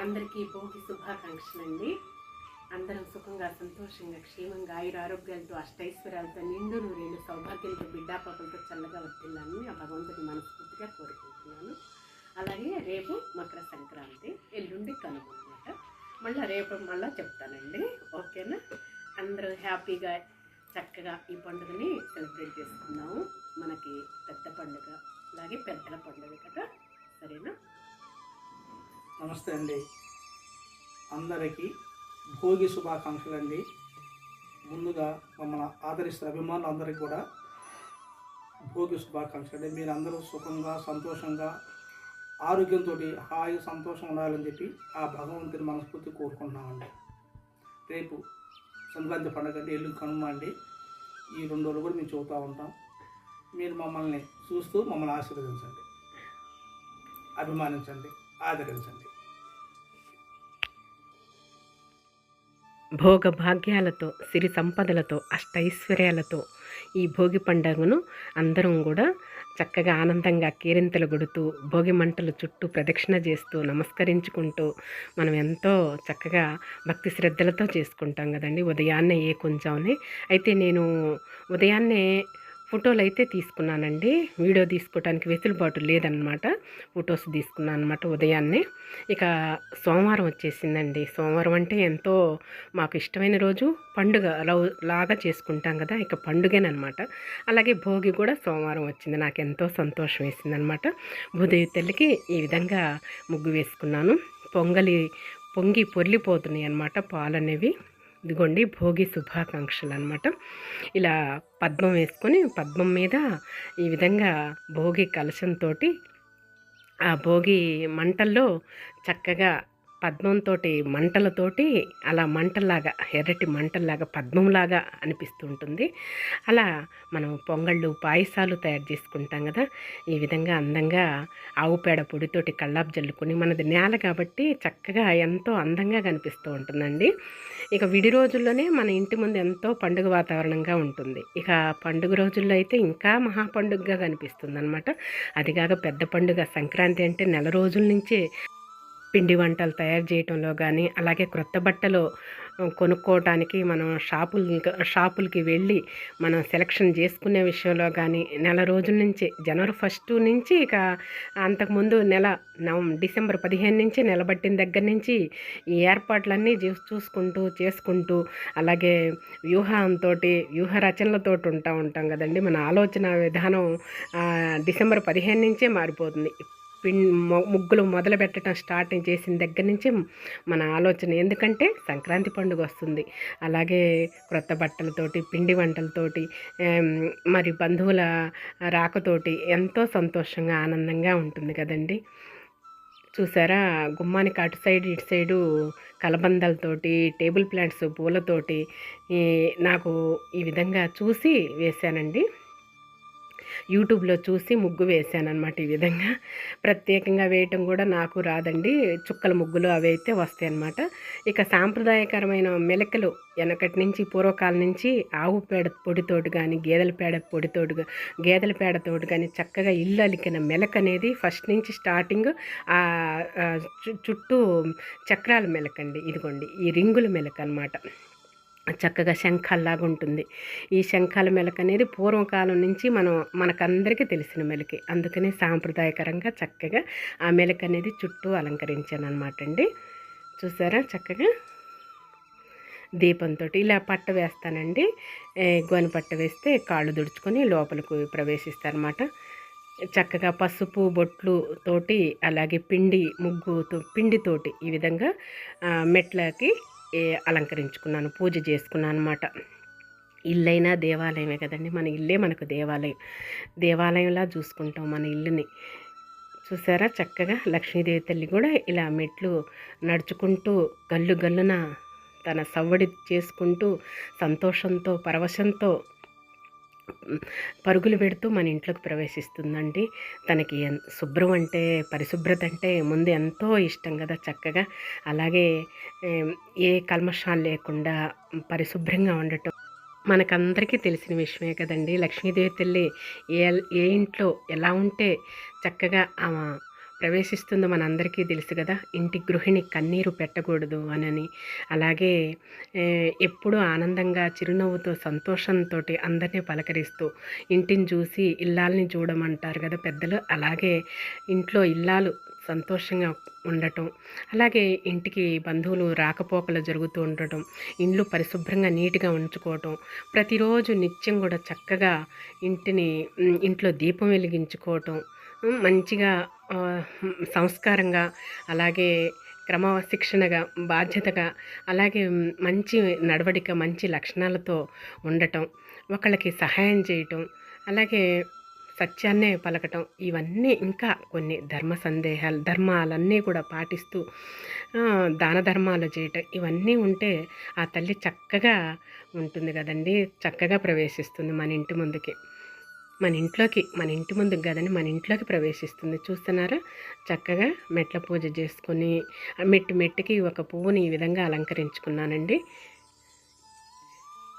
అందరికీ భోగి శుభాకాంక్షలు అండి అందరం సుఖంగా సంతోషంగా క్షేమంగా ఆయుర ఆరోగ్యాలతో అష్టైశ్వర్యాలతో నిండు నూరేళ్ళు సౌభాగ్యంతో బిడ్డాపాపలతో చల్లగా వర్తిల్లాలని ఆ భగవంతుని మనస్ఫూర్తిగా కోరుకుంటున్నాను. అలాగే రేపు మకర సంక్రాంతి ఎల్లుండి కనుమ అనమాట మళ్ళీ రేపు మళ్ళీ చెప్తానండి. ఓకేనా? అందరూ హ్యాపీగా చక్కగా ఈ పండుగని సెలబ్రేట్ చేసుకుందాము. మనకి పెద్ద పండుగ అలాగే పెద్దల పండుగ కదా? సరేనా? నమస్తే అండి. అందరికీ భోగి శుభాకాంక్షలు అండి ముందుగా మమ్మల్ని ఆదరిస్తున్న అభిమానులు అందరికీ కూడా భోగి శుభాకాంక్షలు అండి మీరు అందరూ సుఖంగా సంతోషంగా ఆరోగ్యంతో హాయి సంతోషం ఉండాలని చెప్పి ఆ భగవంతుని మనస్ఫూర్తి కోరుకుంటున్నామండి. రేపు సంక్రాంతి పండుగ అంటే ఎల్లు కనుమ అండి. ఈ రెండు రోజులు కూడా మేము చెబుతూ ఉంటాం. మీరు మమ్మల్ని చూస్తూ మమ్మల్ని ఆశీర్వదించండి. అభిమానించండి ఆదరించండి. భోగ భాగ్యాలతో సిరి సంపదలతో అష్టైశ్వర్యాలతో ఈ భోగి పండుగను అందరం కూడా చక్కగా ఆనందంగా కేరింతలు కొడుతూ భోగి మంటలు చుట్టూ ప్రదక్షిణ చేస్తూ నమస్కరించుకుంటూ మనం ఎంతో చక్కగా భక్తి శ్రద్ధలతో చేసుకుంటాం కదండి. ఉదయాన్నే ఏ కొంచెంనే అయితే నేను ఉదయాన్నే ఫోటోలు అయితే తీసుకున్నానండి. వీడియో తీసుకోవడానికి వెసులుబాటు లేదనమాట ఫొటోస్ తీసుకున్నాను అనమాట ఉదయాన్నే. ఇక సోమవారం వచ్చేసిందండి. సోమవారం అంటే ఎంతో మాకు ఇష్టమైన రోజు. పండుగ లాగా చేసుకుంటాం కదా ఇక పండుగేనమాట అలాగే భోగి కూడా సోమవారం వచ్చింది. నాకు ఎంతో సంతోషం వేసిందనమాట భూదేవి తల్లికి ఈ విధంగా ముగ్గు వేసుకున్నాను. పొంగలి పొంగి పొర్లిపోతున్నాయి అన్నమాట పాలు అనేవి ఇదిగోండి భోగి శుభాకాంక్షలు అనమాట ఇలా పద్మం వేసుకొని పద్మం మీద ఈ విధంగా భోగి కలశంతో ఆ భోగి మంటల్లో చక్కగా పద్మంతో మంటలతోటి అలా మంటల్లాగా ఎర్రటి మంటల్లాగా పద్మంలాగా అనిపిస్తూ ఉంటుంది అలా మనం పొంగళ్ళు పాయసాలు తయారు చేసుకుంటాం కదా ఈ విధంగా అందంగా ఆవు పేడ పొడితోటి కళ్ళాపు జల్లుకొని మనది నేల కాబట్టి చక్కగా ఎంతో అందంగా కనిపిస్తూ ఉంటుందండి. ఇక విడి రోజుల్లోనే మన ఇంటి ముందు ఎంతో పండుగ వాతావరణంగా ఉంటుంది. ఇక పండుగ రోజుల్లో అయితే ఇంకా మహా పండుగగా కనిపిస్తుంది అనమాట అదిగాక పెద్ద పండుగ సంక్రాంతి అంటే నెల రోజుల నుంచే పిండి వంటలు తయారు చేయటంలో కానీ అలాగే క్రొత్త బట్టలు కొనుక్కోవటానికి మనం షాపులు షాపులకి వెళ్ళి మనం సెలక్షన్ చేసుకునే విషయంలో కానీ నెల రోజుల నుంచి జనవరి ఫస్ట్ నుంచి ఇక అంతకుముందు నెల నవం డిసెంబర్ పదిహేను నుంచి నిలబట్టిన దగ్గర నుంచి ఈ ఏర్పాట్లన్నీ చూ- చూసుకుంటూ చేసుకుంటూ అలాగే వ్యూహంతో వ్యూహ రచనలతో ఉంటా ఉంటాం కదండి. మన ఆలోచన విధానం డిసెంబర్ పదిహేను నుంచే మారిపోతుంది. పిన్ ముగ్గులు మొదలు పెట్టడం స్టార్ట్ చేసిన దగ్గర నుంచి మన ఆలోచన. ఎందుకంటే సంక్రాంతి పండుగ వస్తుంది. అలాగే క్రొత్త బట్టలతోటి పిండి వంటలతోటి మరి బంధువుల రాకతోటి ఎంతో సంతోషంగా ఆనందంగా ఉంటుంది కదండి. చూసారా? గుమ్మానికి అటు సైడ్ ఇటు సైడు కలబందలతోటి టేబుల్ ప్లాంట్స్ పూలతోటి నాకు ఈ విధంగా చూసి వేశానండి. యూట్యూబ్లో చూసి ముగ్గు వేశాను అనమాట ఈ విధంగా. ప్రత్యేకంగా వేయటం కూడా నాకు రాదండి. చుక్కల ముగ్గులు అవి అయితే వస్తాయి అనమాట ఇక సాంప్రదాయకరమైన మెలకలు వెనకటి నుంచి పూర్వకాలం నుంచి ఆవు పేడ పొడితోటి కానీ గేదెల పేడ పొడితోటి గేదెల పేడతోటి కానీ చక్కగా ఇల్లు అలికిన మెలక అనేది ఫస్ట్ నుంచి స్టార్టింగ్ ఆ చుట్టూ చక్రాల మెలకండి. ఇదిగోండి ఈ రింగుల మెలక అనమాట చక్కగా శంఖాల్లాగా ఉంటుంది. ఈ శంఖాల మెలక అనేది పూర్వకాలం నుంచి మనం మనకందరికీ తెలిసిన మెలకే. అందుకనే సాంప్రదాయకరంగా చక్కగా ఆ మెలక అనేది చుట్టూ అలంకరించాను అనమాట అండి. చూసారా? చక్కగా దీపంతో ఇలా పట్ట వేస్తానండి. గోని పట్ట వేస్తే కాళ్ళు దుడుచుకొని లోపలికి ప్రవేశిస్తారనమాట చక్కగా పసుపు బొట్లు తోటి అలాగే పిండి ముగ్గుతో పిండితోటి ఈ విధంగా మెట్లకి అలంకరించుకున్నాను పూజ చేసుకున్నాను అనమాట ఇల్లైనా దేవాలయమే కదండి. మన ఇల్లే మనకు దేవాలయం. దేవాలయంలా చూసుకుంటాం మన ఇల్లుని. చూసారా? చక్కగా లక్ష్మీదేవి తల్లి కూడా ఇలా మెట్లు నడుచుకుంటూ గల్లు గల్లున తన సవ్వడి చేసుకుంటూ సంతోషంతో పరవశంతో పరుగులు పెడుతూ మన ఇంట్లోకి ప్రవేశిస్తుందండి. తనకి శుభ్రం అంటే పరిశుభ్రత అంటే ముందు ఎంతో ఇష్టం కదా చక్కగా. అలాగే ఏ కల్మషాలు లేకుండా పరిశుభ్రంగా ఉండటం మనకందరికీ తెలిసిన విషయమే కదండి. లక్ష్మీదేవి తల్లి ఏ ఏ ఇంట్లో ఎలా ఉంటే చక్కగా ఆమె ప్రవేశిస్తుందో మనందరికీ తెలుసు కదా ఇంటి గృహిణి కన్నీరు పెట్టకూడదు అనని. అలాగే ఎప్పుడూ ఆనందంగా చిరునవ్వుతో సంతోషంతో అందరినీ పలకరిస్తూ ఇంటిని చూసి ఇల్లాలని చూడమంటారు కదా పెద్దలు. అలాగే ఇంట్లో ఇల్లాలు సంతోషంగా ఉండటం అలాగే ఇంటికి బంధువులు రాకపోకలు జరుగుతూ ఉండటం ఇండ్లు పరిశుభ్రంగా నీట్గా ఉంచుకోవటం ప్రతిరోజు నిత్యం కూడా చక్కగా ఇంటిని ఇంట్లో దీపం వెలిగించుకోవటం మంచిగా సంస్కారంగా అలాగే క్రమశిక్షణగా బాధ్యతగా అలాగే మంచి నడవడిక మంచి లక్షణాలతో ఉండటం ఒకళ్ళకి సహాయం చేయటం అలాగే సత్యాన్నే పలకటం ఇవన్నీ ఇంకా కొన్ని ధర్మ సందేహాలు ధర్మాలన్నీ కూడా పాటిస్తూ దాన ధర్మాలు చేయటం ఇవన్నీ ఉంటే ఆ తల్లి చక్కగా ఉంటుంది కదండి చక్కగా ప్రవేశిస్తుంది మన ఇంటి ముందుకి. మన ఇంట్లోకి మన ఇంటి ముందుకు కదండి మన ఇంట్లోకి ప్రవేశిస్తుంది. చూస్తున్నారా? చక్కగా మెట్ల పూజ చేసుకొని మెట్టి మెట్టు మెట్టుకి ఒక పువ్వుని ఈ విధంగా అలంకరించుకున్నానండి.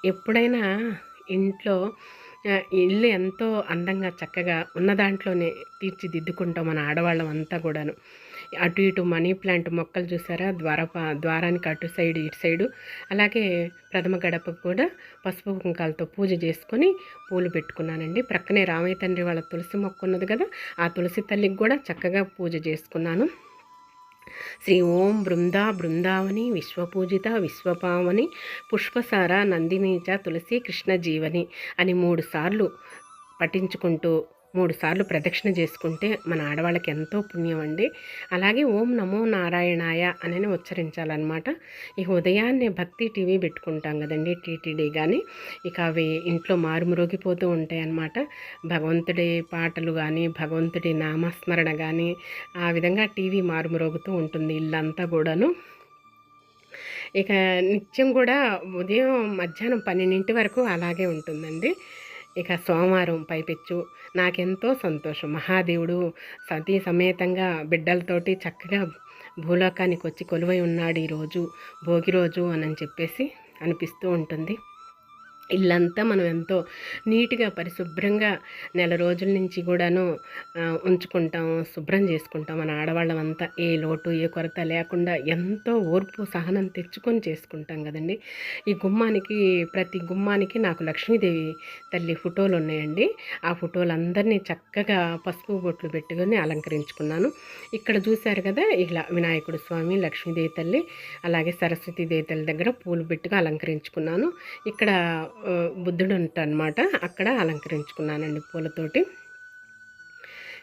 ఎప్పుడైనా ఇంట్లో ఇల్లు ఎంతో అందంగా చక్కగా ఉన్న దాంట్లోనే తీర్చిదిద్దుకుంటాం మన ఆడవాళ్ళం అంతా కూడాను. అటు ఇటు మనీ ప్లాంట్ మొక్కలు చూసారా? ద్వారప ద్వారానికి అటు సైడ్ ఇటు సైడు. అలాగే ప్రథమ గడపకు కూడా పసుపు కుంకాలతో పూజ చేసుకొని పూలు పెట్టుకున్నానండి. ప్రక్కనే రామయ్య తండ్రి వాళ్ళ తులసి మొక్క ఉన్నది కదా ఆ తులసి తల్లికి కూడా చక్కగా పూజ చేసుకున్నాను. శ్రీ ఓం బృందా బృందావని విశ్వపూజిత విశ్వపావని పుష్పసార నందినీచ తులసి కృష్ణ జీవని అని మూడు సార్లు పఠించుకుంటూ మూడు సార్లు ప్రదక్షిణ చేసుకుంటే మన ఆడవాళ్ళకి ఎంతో పుణ్యం అండి. అలాగే ఓం నమో నారాయణాయ అని ఉచ్చరించాలన్నమాట. ఇక ఉదయాన్నే భక్తి టీవీ పెట్టుకుంటాం కదండి టీటీడీ కానీ ఇక అవి ఇంట్లో మారుమురోగిపోతూ ఉంటాయి అన్నమాట భగవంతుడి పాటలు కానీ భగవంతుడి నామస్మరణ కానీ ఆ విధంగా టీవీ మారుమ్రోగుతూ ఉంటుంది ఇల్లంతా కూడాను. ఇక నిత్యం కూడా ఉదయం మధ్యాహ్నం పన్నెండింటి వరకు అలాగే ఉంటుందండి. ఇక సోమవారం పైపెచ్చు. నాకెంతో సంతోషం. మహాదేవుడు సతీ సమేతంగా బిడ్డలతోటి చక్కగా భూలోకానికి వచ్చి కొలువై ఉన్నాడు ఈరోజు. భోగి రోజు అని చెప్పేసి అనిపిస్తూ ఉంటుంది. ఇల్లంతా మనం ఎంతో నీట్గా పరిశుభ్రంగా నెల రోజుల నుంచి కూడాను ఉంచుకుంటాం శుభ్రం చేసుకుంటాం. మన ఆడవాళ్ళం అంతా ఏ లోటు ఏ కొరత లేకుండా ఎంతో ఓర్పు సహనం తెచ్చుకొని చేసుకుంటాం కదండి. ఈ గుమ్మానికి ప్రతి గుమ్మానికి నాకు లక్ష్మీదేవి తల్లి ఫోటోలు ఉన్నాయండి. ఆ ఫోటోలందరినీ చక్కగా పసుపు బొట్లు పెట్టుకొని అలంకరించుకున్నాను. ఇక్కడ చూశారు కదా ఇలా వినాయకుడు స్వామి లక్ష్మీదేవి తల్లి అలాగే సరస్వతీదేవి తల్లి దగ్గర పూలు పెట్టుగా అలంకరించుకున్నాను. ఇక్కడ బుద్ధుడు ఉంటానమాట అక్కడ అలంకరించుకున్నానండి పూలతోటి.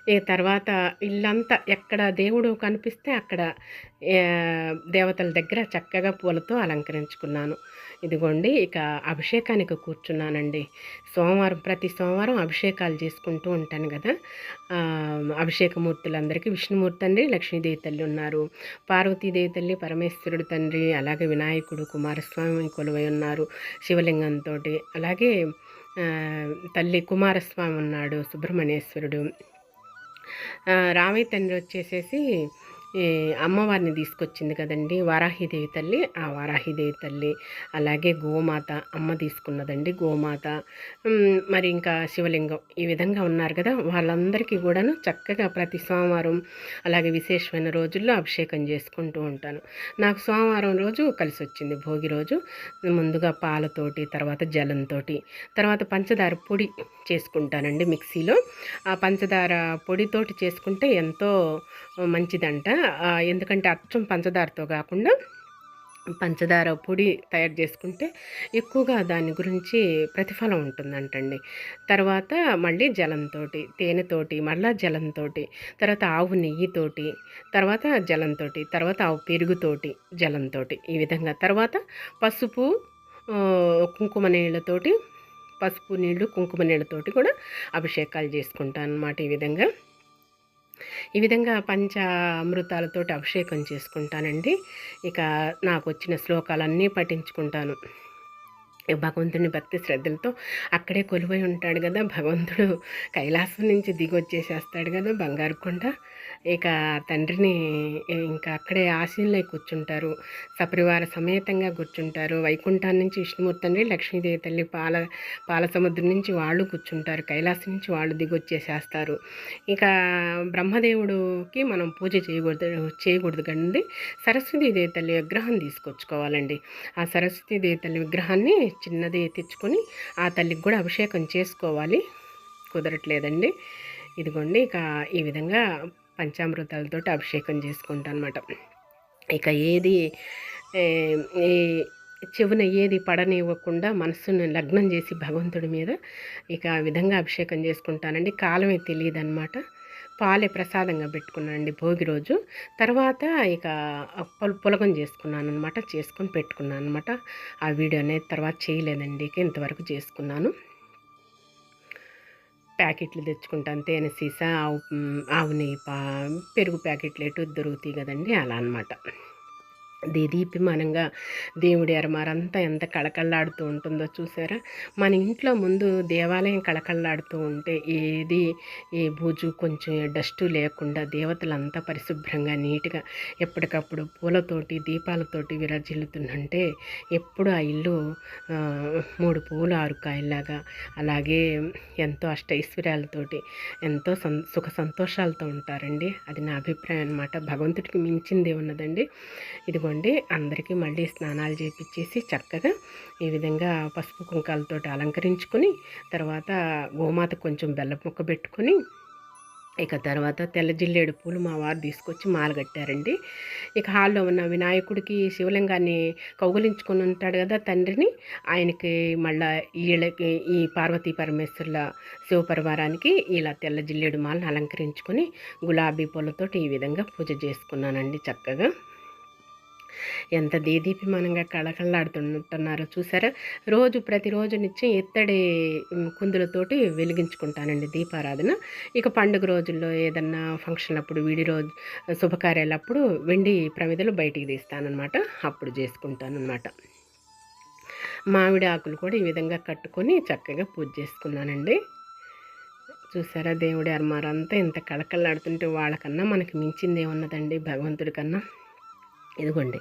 ఈ తర్వాత ఇల్లంతా ఎక్కడ దేవుడు కనిపిస్తే అక్కడ దేవతల దగ్గర చక్కగా పూలతో అలంకరించుకున్నాను. ఇదిగోండి ఇక అభిషేకానికి కూర్చున్నానండి. సోమవారం ప్రతి సోమవారం అభిషేకాలు చేసుకుంటూ ఉంటాను కదా. అభిషేకమూర్తులందరికీ విష్ణుమూర్తి తండ్రి లక్ష్మీదేవి తల్లి ఉన్నారు. పార్వతీదేవి తల్లి పరమేశ్వరుడు తండ్రి అలాగే వినాయకుడు కుమారస్వామి కొలువై ఉన్నారు శివలింగంతో అలాగే తల్లి కుమారస్వామి ఉన్నాడు సుబ్రహ్మణ్యేశ్వరుడు. రామయ్య తండ్రి వచ్చేసేసి అమ్మవారిని తీసుకొచ్చింది కదండి వారాహిదేవి తల్లి. ఆ వారాహిదేవి తల్లి అలాగే గోమాత అమ్మ తీసుకున్నదండి గోమాత. మరి ఇంకా శివలింగం ఈ విధంగా ఉన్నారు కదా. వాళ్ళందరికీ కూడాను చక్కగా ప్రతి సోమవారం అలాగే విశేషమైన రోజుల్లో అభిషేకం చేసుకుంటూ ఉంటాను. నాకు సోమవారం రోజు కలిసి వచ్చింది భోగి రోజు. ముందుగా పాలతోటి తర్వాత జలంతో తర్వాత పంచదార పొడి చేసుకుంటానండి మిక్సీలో. ఆ పంచదార పొడితోటి చేసుకుంటే ఎంతో మంచిదంట. ఎందుకంటే అచ్చం పంచదారతో కాకుండా పంచదార పొడి తయారు చేసుకుంటే ఎక్కువగా దాని గురించి ప్రతిఫలం ఉంటుందంటండి. తర్వాత మళ్ళీ జలంతో తేనెతోటి మళ్ళా జలంతో తర్వాత ఆవు నెయ్యితోటి తర్వాత జలంతో తర్వాత ఆవు పెరుగుతోటి జలంతో ఈ విధంగా. తర్వాత పసుపు కుంకుమ నీళ్ళతోటి పసుపు నీళ్ళు కుంకుమ నీళ్ళతోటి కూడా అభిషేకాలు చేసుకుంటాను అన్నమాట ఈ విధంగా. ఈ విధంగా పంచ అమృతాలతోటి అభిషేకం చేసుకుంటానండి. ఇక నాకు వచ్చిన శ్లోకాలన్నీ పఠించుకుంటాను. భగవంతుని భక్తి శ్రద్ధలతో అక్కడే కొలువై ఉంటాడు కదా. భగవంతుడు కైలాసం నుంచి దిగి వచ్చేసేస్తాడు కదా బంగారు కొండ. ఇక తండ్రిని ఇంకా అక్కడే ఆశీనులై కూర్చుంటారు. సపరివార సమేతంగా కూర్చుంటారు. వైకుంఠాన్ని నుంచి విష్ణుమూర్తి తండ్రి లక్ష్మీదేవి తల్లి పాల పాల సముద్రం నుంచి వాళ్ళు కూర్చుంటారు. కైలాసం నుంచి వాళ్ళు దిగొచ్చేసేస్తారు ఇక బ్రహ్మదేవుడికి మనం పూజ చేయకూడదు చేయకూడదు కండి సరస్వతీదేవి తల్లి విగ్రహం తీసుకొచ్చుకోవాలండి. ఆ సరస్వతీదేవి తల్లి విగ్రహాన్ని చిన్నది తెచ్చుకొని ఆ తల్లికి కూడా అభిషేకం చేసుకోవాలి. కుదరట్లేదండి. ఇదిగోండి ఇక ఈ విధంగా పంచామృతాలతో అభిషేకం చేసుకుంటాను అనమాట ఇక ఏది ఏ, చెవున ఏది పడనివ్వకుండా మనస్సును లగ్నం చేసి భగవంతుడి మీద ఇక ఆ విధంగా అభిషేకం చేసుకుంటానండి. కాలమే తెలియదు అనమాట పాలే ప్రసాదంగా పెట్టుకున్నానండి భోగి రోజు. తర్వాత ఇక పులగం చేసుకున్నాను అనమాట చేసుకొని పెట్టుకున్నాను అనమాట ఆ వీడియో అనేది తర్వాత చేయలేదండి ఇక ఇంతవరకు చేసుకున్నాను. ప్యాకెట్లు తెచ్చుకుంటాను. తేనె సీసా ఆవు ఆవు నెయ్యి పా పెరుగు ప్యాకెట్లు ఎటు దొరుకుతాయి కదండి? అలా అనమాట దేదీప్యమానంగా దేవుడి అరమారంతా ఎంత కళకళలాడుతూ ఉంటుందో చూసారా? మన ఇంట్లో ముందు దేవాలయం కళకళలాడుతూ ఉంటే ఏది ఏ బూజు కొంచెం డస్ట్ లేకుండా దేవతలంతా పరిశుభ్రంగా నీట్గా ఎప్పటికప్పుడు పూలతోటి దీపాలతోటి విరజిల్లుతుందంటే ఎప్పుడు ఆ ఇల్లు మూడు పూలు ఆరు కాయల్లాగా అలాగే ఎంతో అష్టైశ్వర్యాలతోటి ఎంతో సం సుఖ సంతోషాలతో ఉంటారండి. అది నా అభిప్రాయం అనమాట భగవంతుడికి మించింది ఉన్నదండి ఇదిగో ఇదిగోండి అందరికీ మళ్ళీ స్నానాలు చేపించేసి చక్కగా ఈ విధంగా పసుపు కుంకాలతో అలంకరించుకొని తర్వాత గోమాత కొంచెం బెల్లం ముక్క పెట్టుకొని ఇక తర్వాత తెల్ల జిల్లేడు పూలు మా వారు తీసుకొచ్చి మాల కట్టారండి. ఇక హాల్లో ఉన్న వినాయకుడికి శివలింగాన్ని కౌగులించుకొని ఉంటాడు కదా తండ్రిని ఆయనకి మళ్ళా వీళ్ళకి ఈ పార్వతీ పరమేశ్వరుల శివపరివారానికి ఇలా తెల్ల జిల్లేడు మాలను అలంకరించుకొని గులాబీ పూలతోటి ఈ విధంగా పూజ చేసుకున్నానండి చక్కగా. ఎంత దేదీప్యమానంగా కళకళలాడుతుంటున్నారో చూసారా? రోజు ప్రతిరోజు నిత్యం ఎత్తడి కుందులతోటి వెలిగించుకుంటానండి దీపారాధన. ఇక పండుగ రోజుల్లో ఏదన్నా ఫంక్షన్ అప్పుడు విడి రోజు శుభకార్యాలప్పుడు వెండి ప్రమిదలు బయటికి తీస్తానన్నమాట. అప్పుడు చేసుకుంటానన్నమాట. మామిడి ఆకులు కూడా ఈ విధంగా కట్టుకొని చక్కగా పూజ చేసుకున్నానండి. చూసారా దేవుడి అర్మారంతా ఇంత కళకళలాడుతుంటే వాళ్ళకన్నా మనకి మించింది ఏమన్నదండి భగవంతుడి కన్నా? ఇదిగోండి.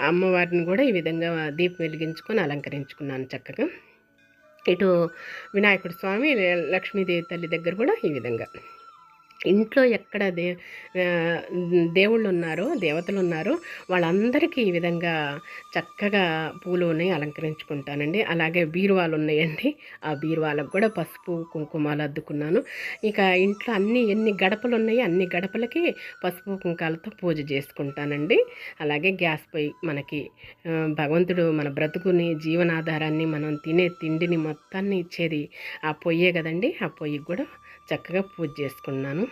అమ్మవారిని కూడా ఈ విధంగా దీపం వెలిగించుకొని అలంకరించుకున్నాను చక్కగా. ఇటు వినాయకుడు స్వామి లక్ష్మీదేవి తల్లి దగ్గర కూడా ఈ విధంగా. ఇంట్లో ఎక్కడ దే దేవుళ్ళు ఉన్నారో దేవతలు ఉన్నారో వాళ్ళందరికీ ఈ విధంగా చక్కగా పూలుని అలంకరించుకుంటానండి. అలాగే బీరువాలు ఉన్నాయండి ఆ బీరువాలకు కూడా పసుపు కుంకుమాలు అద్దుకున్నాను. ఇక ఇంట్లో అన్ని ఎన్ని గడపలు ఉన్నాయో అన్ని గడపలకి పసుపు కుంకాలతో పూజ చేసుకుంటానండి. అలాగే గ్యాస్ పొయ్యి మనకి భగవంతుడు మన బ్రతుకుని జీవనాధారాన్ని మనం తినే తిండిని మొత్తాన్ని ఇచ్చేది ఆ పొయ్యే కదండి. ఆ పొయ్యికి కూడా చక్కగా పూజ చేసుకున్నాను.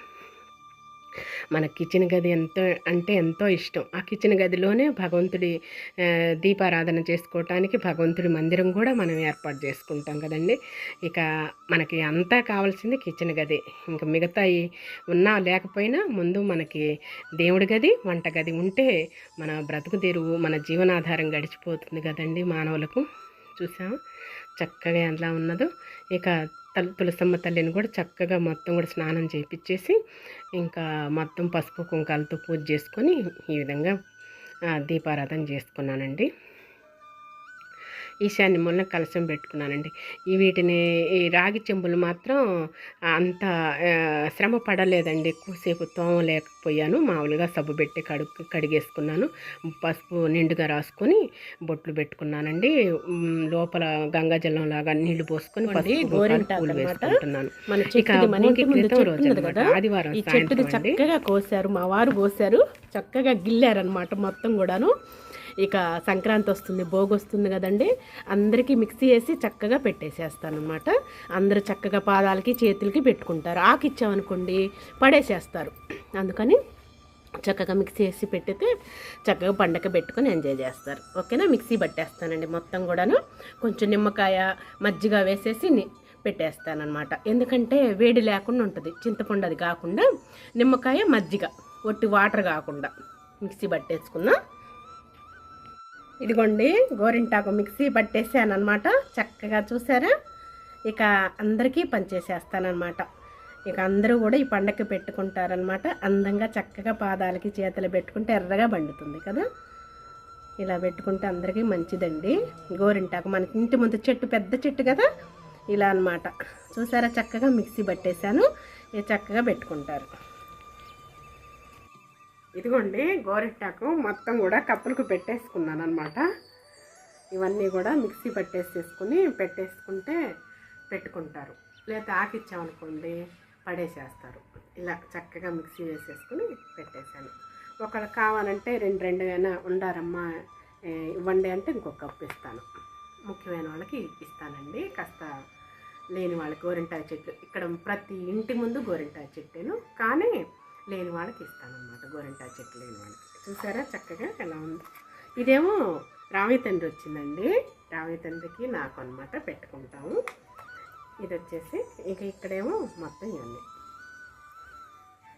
మన కిచెన్ గది ఎంతో అంటే ఎంతో ఇష్టం. ఆ కిచెన్ గదిలోనే భగవంతుడి దీపారాధన చేసుకోవటానికి భగవంతుడి మందిరం కూడా మనం ఏర్పాటు చేసుకుంటాం కదండి. ఇక మనకి అంతా కావాల్సింది కిచెన్ గది. ఇంకా మిగతా ఉన్నా లేకపోయినా ముందు మనకి దేవుడి గది వంట గది ఉంటే మన బ్రతుకు తెరువు మన జీవనాధారం గడిచిపోతుంది కదండి మానవులకు. చూసాం చక్కగా ఎలా ఉన్నదో. ఇక తల్ తులసమ్మ తల్లిని కూడా చక్కగా మొత్తం కూడా స్నానం చేయించేసి ఇంకా మొత్తం పసుపు కుంకాలతో పూజ చేసుకొని ఈ విధంగా దీపారాధన చేసుకున్నానండి. ఈశాన్య మూలన కలశం పెట్టుకున్నానండి. ఈ వీటిని ఈ రాగి చెంబులు మాత్రం అంత శ్రమ పడలేదండి. ఎక్కువసేపు తోమలేకపోయాను. మామూలుగా సబ్బు పెట్టి కడుగు కడిగేసుకున్నాను. పసుపు నిండుగా రాసుకొని బొట్లు పెట్టుకున్నానండి. లోపల గంగాజలం లాగా నీళ్ళు పోసుకొని పూలు. వేసుకుంటున్నాను. ఇక ఆదివారం. చక్కగా కోసారు. మా వారు కోసారు. చక్కగా గిల్లారనమాట మొత్తం కూడాను. ఇక సంక్రాంతి వస్తుంది భోగి వస్తుంది కదండి. అందరికీ మిక్సీ వేసి చక్కగా పెట్టేసేస్తానమాట అందరూ చక్కగా పాదాలకి చేతులకి పెట్టుకుంటారు. ఆకిచ్చామనుకోండి పడేసేస్తారు. అందుకని చక్కగా మిక్సీ వేసి పెట్టితే చక్కగా పండగ పెట్టుకొని ఎంజాయ్ చేస్తారు. ఓకేనా? మిక్సీ పట్టేస్తానండి మొత్తం కూడాను. కొంచెం నిమ్మకాయ మజ్జిగ వేసేసి పెట్టేస్తానమాట పెట్టేస్తానన్నమాట. ఎందుకంటే వేడి లేకుండా ఉంటుంది. చింతపండు అది కాకుండా నిమ్మకాయ మజ్జిగ ఒట్టి వాటర్ కాకుండా మిక్సీ పట్టేసుకున్నా ఇదిగోండి గోరింటాకు మిక్సీ పట్టేసాను అనమాట చక్కగా చూసారా? ఇక అందరికీ పనిచేసేస్తానమాట ఇక అందరూ కూడా ఈ పండగకి పెట్టుకుంటారనమాట అందంగా చక్కగా పాదాలకి చేతులు పెట్టుకుంటే ఎర్రగా పండుతుంది కదా? ఇలా పెట్టుకుంటే అందరికీ మంచిదండి. గోరింటాకు మనకి ఇంటి ముందు చెట్టు పెద్ద చెట్టు కదా? ఇలా అన్నమాట. చూసారా? చక్కగా మిక్సీ పట్టేశాను. ఇక చక్కగా పెట్టుకుంటారు. ఇదిగోండి గోరెట్టాకు మొత్తం కూడా కప్పులకు పెట్టేసుకున్నాను అనమాట ఇవన్నీ కూడా మిక్సీ పట్టేసేసుకుని పెట్టేసుకుంటే పెట్టుకుంటారు. లేకపోతే ఆకిచ్చామనుకోండి పడేసేస్తారు. ఇలా చక్కగా మిక్సీ వేసేసుకుని పెట్టేశాను. ఒకళ్ళు కావాలంటే రెండు రెండు ఉండారమ్మా ఇవ్వండి అంటే ఇంకొక కప్పు ఇస్తాను. ముఖ్యమైన వాళ్ళకి ఇస్తానండి. కాస్త లేని వాళ్ళకి గోరింటాకు చెట్టు. ఇక్కడ ప్రతి ఇంటి ముందు గోరింటాకు చెట్టేను. కానీ లేని వాళ్ళకి ఇస్తానమాట గోరింటాకు చెట్టు లేని వాళ్ళకి. చూసారా? చక్కగా ఎలా ఉంది. ఇదేమో రావి తండ్రి వచ్చిందండి. రావి తండ్రికి నాకు అనమాట పెట్టుకుంటాము. ఇది వచ్చేసి ఇక ఇక్కడేమో మొత్తం ఇవన్నీ.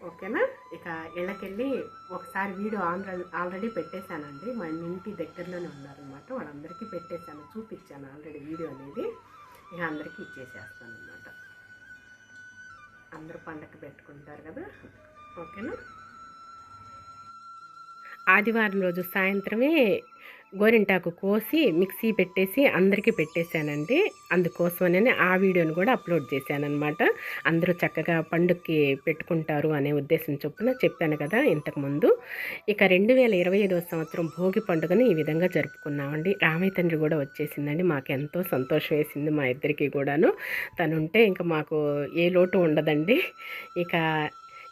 ఓకేనా? ఇక ఇళ్ళకెళ్ళి ఒకసారి వీడియో ఆల్రెడీ ఆల్రెడీ పెట్టేశానండి. మా ఇంటి దగ్గరలోనే ఉన్నారనమాట వాళ్ళందరికీ పెట్టేశాను చూపించాను ఆల్రెడీ వీడియో అనేది. ఇక అందరికీ ఇచ్చేసేస్తాను అనమాట అందరూ పండగ పెట్టుకుంటారు కదా? ఓకేనా? ఆదివారం రోజు సాయంత్రమే గోరింటాకు కోసి మిక్సీ పెట్టేసి అందరికీ పెట్టేశానండి. అందుకోసమనే ఆ వీడియోని కూడా అప్లోడ్ చేశానమాట అందరూ చక్కగా పండుగకి పెట్టుకుంటారు అనే ఉద్దేశం చొప్పున చెప్పాను కదా ఇంతకుముందు. ఇక రెండు వేల ఇరవై ఐదవ సంవత్సరం భోగి పండుగను ఈ విధంగా జరుపుకున్నామండి. రామయ్య తండ్రి కూడా వచ్చేసిందండి. మాకు ఎంతో సంతోషం వేసింది మా ఇద్దరికి కూడాను. తనుంటే ఇంకా మాకు ఏ లోటు ఉండదండి. ఇక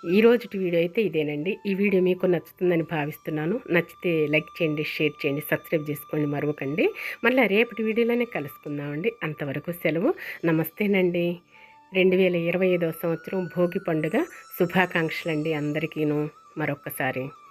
ఈ వీడియో అయితే ఇదేనండి. ఈ వీడియో మీకు నచ్చుతుందని భావిస్తున్నాను. నచ్చితే లైక్ చేయండి షేర్ చేయండి సబ్స్క్రైబ్ చేసుకోండి మరొకండి మళ్ళీ రేపటి వీడియోలోనే కలుసుకుందామండి. అంతవరకు సెలవు. నమస్తేనండి. రెండు వేల ఇరవై ఐదవ సంవత్సరం భోగి పండుగ. శుభాకాంక్షలండి అందరికీను మరొక్కసారి.